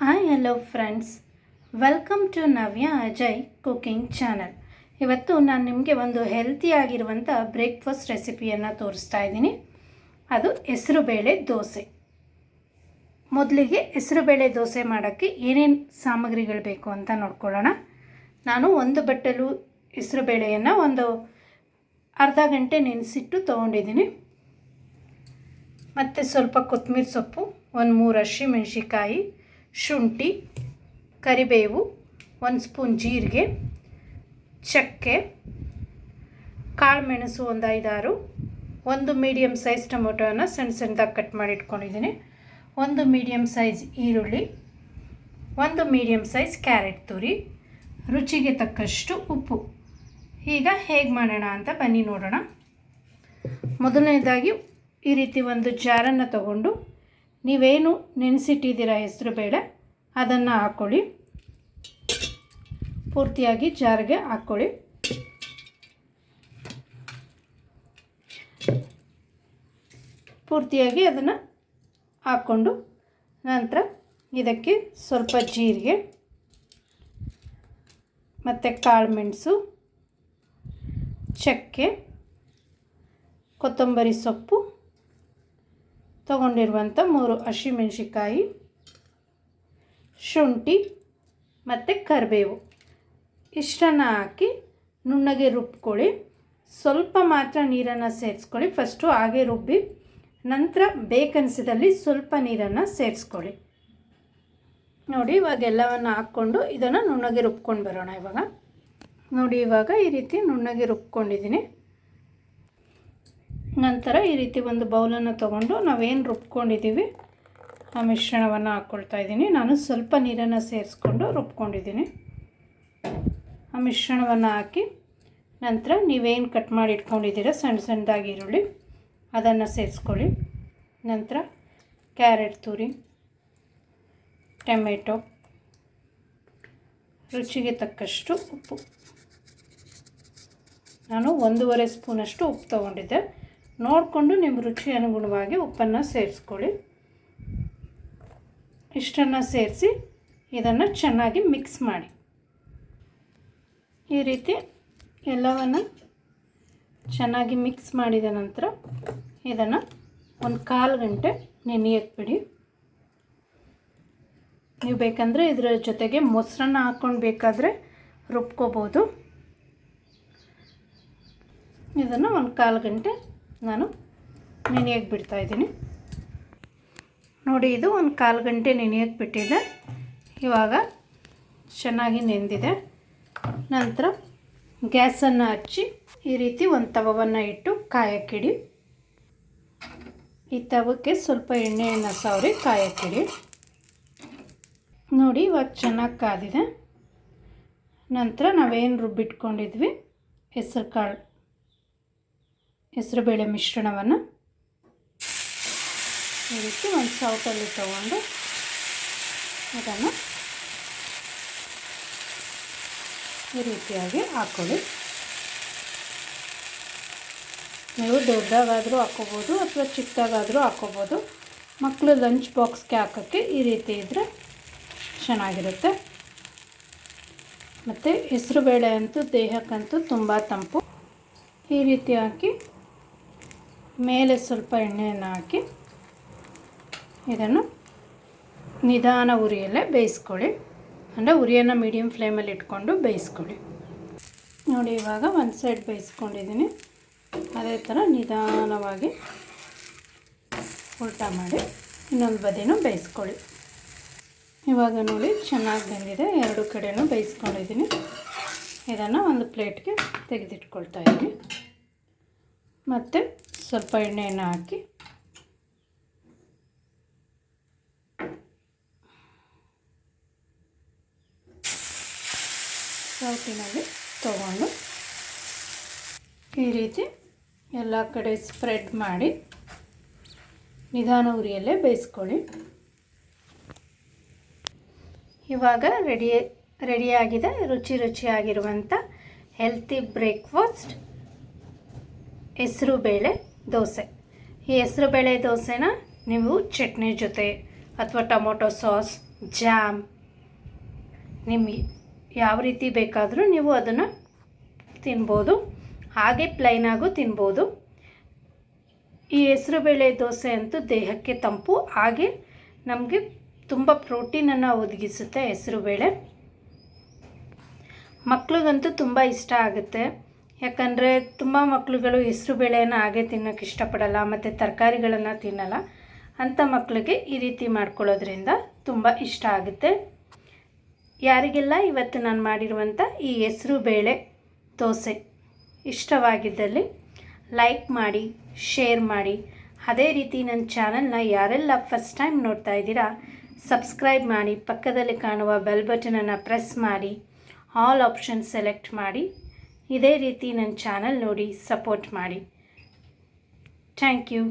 Hi hello friends welcome to Navya Ajay cooking channel ಇವತ್ತು ನಾನು ನಿಮಗೆ ಒಂದು ಹೆಲ್ತಿಯಾಗಿರುವಂಥ ಬ್ರೇಕ್ಫಾಸ್ಟ್ ರೆಸಿಪಿಯನ್ನು ತೋರಿಸ್ತಾ ಇದ್ದೀನಿ. ಅದು ಹೆಸರುಬೇಳೆ ದೋಸೆ. ಮೊದಲಿಗೆ ಹೆಸರುಬೇಳೆ ದೋಸೆ ಮಾಡೋಕ್ಕೆ ಏನೇನು ಸಾಮಗ್ರಿಗಳು ಬೇಕು ಅಂತ ನೋಡ್ಕೊಳ್ಳೋಣ. ನಾನು ಒಂದು ಬಟ್ಟಲು ಹೆಸರುಬೇಳೆಯನ್ನು ಒಂದು ಅರ್ಧ ಗಂಟೆ ನೆನೆಸಿಟ್ಟು ತೊಗೊಂಡಿದ್ದೀನಿ. ಮತ್ತು ಸ್ವಲ್ಪ ಕೊತ್ತಂಬರಿ ಸೊಪ್ಪು, ಒಂದು ಮೂರು ಹಸಿ ಮೆಣಸಿಕಾಯಿ ಶುಂಠಿ, ಕರಿಬೇವು, ಒಂದು ಸ್ಪೂನ್ ಜೀರಿಗೆ, ಚಕ್ಕೆ ಕಾಳು ಮೆಣಸು ಒಂದು ಐದಾರು, ಒಂದು ಮೀಡಿಯಮ್ ಸೈಜ್ ಟೊಮೊಟೊನ ಸಣ್ಣ ಸಣ್ಣದಾಗಿ ಕಟ್ ಮಾಡಿ ಇಟ್ಕೊಂಡಿದ್ದೀನಿ. ಒಂದು ಮೀಡಿಯಮ್ ಸೈಜ್ ಈರುಳ್ಳಿ, ಒಂದು ಮೀಡಿಯಮ್ ಸೈಜ್ ಕ್ಯಾರೆಟ್ ತುರಿ, ರುಚಿಗೆ ತಕ್ಕಷ್ಟು ಉಪ್ಪು. ಈಗ ಹೇಗೆ ಮಾಡೋಣ ಅಂತ ಬನ್ನಿ ನೋಡೋಣ. ಮೊದಲನೇದಾಗಿ ಈ ರೀತಿ ಒಂದು ಜಾರನ್ನು ತಗೊಂಡು ನೀವೇನು ನೆನೆಸಿಟ್ಟಿದ್ದೀರ ಹೆಸರು ಬೇಳೆ ಅದನ್ನು ಹಾಕ್ಕೊಳ್ಳಿ ಪೂರ್ತಿಯಾಗಿ ಜಾರಿಗೆ ಹಾಕ್ಕೊಳ್ಳಿ ಪೂರ್ತಿಯಾಗಿ ಅದನ್ನು ಹಾಕ್ಕೊಂಡು ನಂತರ ಇದಕ್ಕೆ ಸ್ವಲ್ಪ ಜೀರಿಗೆ, ಮತ್ತು ಕಾಳು ಮೆಣಸು, ಚಕ್ಕೆ, ಕೊತ್ತಂಬರಿ ಸೊಪ್ಪು ತಗೊಂಡಿರುವಂಥ ಮೂರು ಹಸಿಮೆಣ್ಸಿಕಾಯಿ ಶುಂಠಿ ಮತ್ತು ಕರಿಬೇವು. ಇಷ್ಟನ್ನು ಹಾಕಿ ನುಣ್ಣಗೆ ರುಬ್ಕೊಳ್ಳಿ. ಸ್ವಲ್ಪ ಮಾತ್ರ ನೀರನ್ನು ಸೇರಿಸ್ಕೊಳ್ಳಿ. ಫಸ್ಟು ಹಾಗೆ ರುಬ್ಬಿ, ನಂತರ ಬೇಕನ್ಸಿದಲ್ಲಿ ಸ್ವಲ್ಪ ನೀರನ್ನು ಸೇರಿಸ್ಕೊಳ್ಳಿ. ನೋಡಿ, ಇವಾಗ ಎಲ್ಲವನ್ನು ಹಾಕ್ಕೊಂಡು ಇದನ್ನು ನುಣ್ಣಗೆ ರುಬ್ಕೊಂಡು ಬರೋಣ ಇವಾಗ. ನೋಡಿ, ಇವಾಗ ಈ ರೀತಿ ನುಣ್ಣಗೆ ರುಬ್ಕೊಂಡಿದ್ದೀನಿ. ನಂತರ ಈ ರೀತಿ ಒಂದು ಬೌಲನ್ನು ತೊಗೊಂಡು ನಾವೇನು ರುಬ್ಕೊಂಡಿದ್ದೀವಿ, ಆ ಮಿಶ್ರಣವನ್ನು ಹಾಕ್ಕೊಳ್ತಾ ಇದ್ದೀನಿ. ನಾನು ಸ್ವಲ್ಪ ನೀರನ್ನು ಸೇರಿಸ್ಕೊಂಡು ರುಬ್ಕೊಂಡಿದ್ದೀನಿ. ಆ ಮಿಶ್ರಣವನ್ನು ಹಾಕಿ ನಂತರ ನೀವೇನು ಕಟ್ ಮಾಡಿ ಇಟ್ಕೊಂಡಿದ್ದೀರ, ಸಣ್ಣ ಸಣ್ಣದಾಗಿ ಈರುಳ್ಳಿ, ಅದನ್ನು ಸೇರಿಸ್ಕೊಳ್ಳಿ. ನಂತರ ಕ್ಯಾರೆಟ್ ತುರಿ, ಟೊಮೆಟೊ, ರುಚಿಗೆ ತಕ್ಕಷ್ಟು ಉಪ್ಪು. ನಾನು ಒಂದೂವರೆ ಸ್ಪೂನಷ್ಟು ಉಪ್ಪು ತೊಗೊಂಡಿದ್ದೆ. ನೋಡಿಕೊಂಡು ನಿಮ್ಮ ರುಚಿ ಅನುಗುಣವಾಗಿ ಉಪ್ಪನ್ನು ಸೇರಿಸ್ಕೊಳ್ಳಿ. ಇಷ್ಟನ್ನು ಸೇರಿಸಿ ಇದನ್ನು ಚೆನ್ನಾಗಿ ಮಿಕ್ಸ್ ಮಾಡಿ. ಈ ರೀತಿ ಎಲ್ಲವನ್ನು ಚೆನ್ನಾಗಿ ಮಿಕ್ಸ್ ಮಾಡಿದ ನಂತರ ಇದನ್ನು ಒಂದು ಕಾಲು ಗಂಟೆ ನೆನೆಯಕ್ಕೆ ಬಿಡಿ ನೀವು ಬೇಕಂದರೆ ಇದರ ಜೊತೆಗೆ ಮೊಸರನ್ನ ಹಾಕ್ಕೊಂಡು ಬೇಕಾದರೆ ರುಬ್ಕೋಬೋದು. ಇದನ್ನು ಒಂದು ಕಾಲು ಗಂಟೆ ನಾನು ನೆನೆಯೋಕೆ ಬಿಡ್ತಾ ಇದ್ದೀನಿ. ನೋಡಿ, ಇದು ಒಂದು ಕಾಲು ಗಂಟೆ ನೆನೆಯಕ್ಕೆ ಬಿಟ್ಟಿದೆ. ಇವಾಗ ಚೆನ್ನಾಗಿ ನೆಂದಿದೆ. ನಂತರ ಗ್ಯಾಸನ್ನು ಹಚ್ಚಿ ಈ ರೀತಿ ಒಂದು ತವವನ್ನು ಇಟ್ಟು ಕಾಯಕ್ಕಿಡಿ. ಈ ತವಕ್ಕೆ ಸ್ವಲ್ಪ ಎಣ್ಣೆಯನ್ನು ಸವರಿ ಕಾಯಕ್ಕಿಡಿ. ನೋಡಿ, ಇವಾಗ ಚೆನ್ನಾಗಿ ಕಾದಿದೆ. ನಂತರ ನಾವೇನು ರುಬ್ಬಿಟ್ಕೊಂಡಿದ್ವಿ? ಹೆಸರು ಕಾಳು ಹೆಸರುಬೇಳೆ ಮಿಶ್ರಣವನ್ನು ಈ ರೀತಿ ಒಂದು ಸೌಟಲ್ಲಿ ತಗೊಂಡು ಅದನ್ನು ಈ ರೀತಿಯಾಗಿ ಹಾಕ್ಕೊಳ್ಳಿ ನೀವು ದೊಡ್ಡದಾಗಾದರೂ ಹಾಕ್ಕೋಬೋದು ಅಥವಾ ಚಿಕ್ಕದಾಗಾದರೂ ಹಾಕ್ಕೋಬೋದು. ಮಕ್ಕಳು ಲಂಚ್ ಬಾಕ್ಸ್ಗೆ ಹಾಕೋಕ್ಕೆ ಈ ರೀತಿ ಇದ್ದರೆ ಚೆನ್ನಾಗಿರುತ್ತೆ. ಮತ್ತು ಹೆಸರುಬೇಳೆ ಅಂತೂ ದೇಹಕ್ಕಂತೂ ತುಂಬ ತಂಪು. ಈ ರೀತಿ ಹಾಕಿ ಮೇಲೆ ಸ್ವಲ್ಪ ಎಣ್ಣೆಯನ್ನು ಹಾಕಿ ಇದನ್ನು ನಿಧಾನ ಉರಿಯಲ್ಲೇ ಬೇಯಿಸ್ಕೊಳ್ಳಿ. ಅಂದರೆ ಉರಿಯನ್ನು ಮೀಡಿಯಮ್ ಫ್ಲೇಮಲ್ಲಿ ಇಟ್ಕೊಂಡು ಬೇಯಿಸ್ಕೊಳ್ಳಿ. ನೋಡಿ, ಇವಾಗ ಒಂದು ಸೈಡ್ ಬೇಯಿಸ್ಕೊಂಡಿದ್ದೀನಿ. ಅದೇ ಥರ ನಿಧಾನವಾಗಿ ಉಲ್ಟಾ ಮಾಡಿ ಇನ್ನೊಂದು ಬದಿನೂ ಬೇಯಿಸ್ಕೊಳ್ಳಿ. ಇವಾಗ ನೋಡಿ, ಚೆನ್ನಾಗಿ ಬಂದಿದೆ. ಎರಡು ಕಡೆಯೂ ಬೇಯಿಸ್ಕೊಂಡಿದ್ದೀನಿ. ಇದನ್ನು ಒಂದು ಪ್ಲೇಟ್ಗೆ ತೆಗೆದಿಟ್ಕೊಳ್ತಾ ಇದ್ದೀನಿ. ಮತ್ತು ಸ್ವಲ್ಪ ಎಣ್ಣೆಯನ್ನು ಹಾಕಿ. ಸೌಟಿನಲ್ಲಿ ತಗೊಂಡು ಈ ರೀತಿ ಎಲ್ಲ ಕಡೆ ಸ್ಪ್ರೆಡ್ ಮಾಡಿ ನಿಧಾನ ಉರಿಯಲ್ಲೇ ಬೇಯಿಸ್ಕೊಳ್ಳಿ. ಇವಾಗ ರೆಡಿ, ರೆಡಿಯಾಗಿದೆ, ರುಚಿ ರುಚಿಯಾಗಿರುವಂಥ ಹೆಲ್ತಿ ಬ್ರೇಕ್ಫಾಸ್ಟ್ ಹೆಸರು ಬೇಳೆ. ದೋಸೆ. ಈ ಹೆಸರುಬೇಳೆ ದೋಸೆನ ನೀವು ಚಟ್ನಿ ಜೊತೆ ಅಥವಾ ಟೊಮೊಟೊ ಸಾಸ್, ಜಾಮ್, ನಿಮಗೆ ಯಾವ ರೀತಿ ಬೇಕಾದರೂ ನೀವು ಅದನ್ನು ತಿನ್ಬೋದು. ಹಾಗೆ ಪ್ಲೈನಾಗೂ ತಿನ್ಬೋದು. ಈ ಹೆಸರುಬೇಳೆ ದೋಸೆ ಅಂತೂ ದೇಹಕ್ಕೆ ತಂಪು, ಹಾಗೆ ನಮಗೆ ತುಂಬ ಪ್ರೋಟೀನನ್ನು ಒದಗಿಸುತ್ತೆ ಹೆಸರುಬೇಳೆ ಮಕ್ಳಿಗಂತೂ ತುಂಬ ಇಷ್ಟ ಆಗುತ್ತೆ. ಯಾಕಂದರೆ ತುಂಬ ಮಕ್ಕಳುಗಳು ಹೆಸರು ಬೇಳೆಯನ್ನು ಹಾಗೆ ತಿನ್ನೋಕ್ಕೆ ಇಷ್ಟಪಡಲ್ಲ, ಮತ್ತು ತರಕಾರಿಗಳನ್ನು ತಿನ್ನಲ್ಲ. ಅಂಥ ಮಕ್ಕಳಿಗೆ ಈ ರೀತಿ ಮಾಡ್ಕೊಳ್ಳೋದ್ರಿಂದ ತುಂಬ ಇಷ್ಟ ಆಗುತ್ತೆ. ಯಾರಿಗೆಲ್ಲ ಇವತ್ತು ನಾನು ಮಾಡಿರುವಂಥ ಈ ಹೆಸರು ಬೇಳೆ ದೋಸೆ ಇಷ್ಟವಾಗಿದ್ದಲ್ಲಿ ಲೈಕ್ ಮಾಡಿ, ಶೇರ್ ಮಾಡಿ. ಅದೇ ರೀತಿ ನನ್ನ ಚಾನಲ್ನ ಯಾರೆಲ್ಲ ಫಸ್ಟ್ ಟೈಮ್ ನೋಡ್ತಾ ಇದ್ದೀರಾ, ಸಬ್ಸ್ಕ್ರೈಬ್ ಮಾಡಿ, ಪಕ್ಕದಲ್ಲಿ ಕಾಣುವ ಬೆಲ್ ಬಟನನ್ನು ಪ್ರೆಸ್ ಮಾಡಿ, ಆಲ್ ಆಪ್ಷನ್ ಸೆಲೆಕ್ಟ್ ಮಾಡಿ. ಇದೇ ರೀತಿ ನನ್ನ ಚಾನಲ್ ನೋಡಿ ಸಪೋರ್ಟ್ ಮಾಡಿ. Thank you.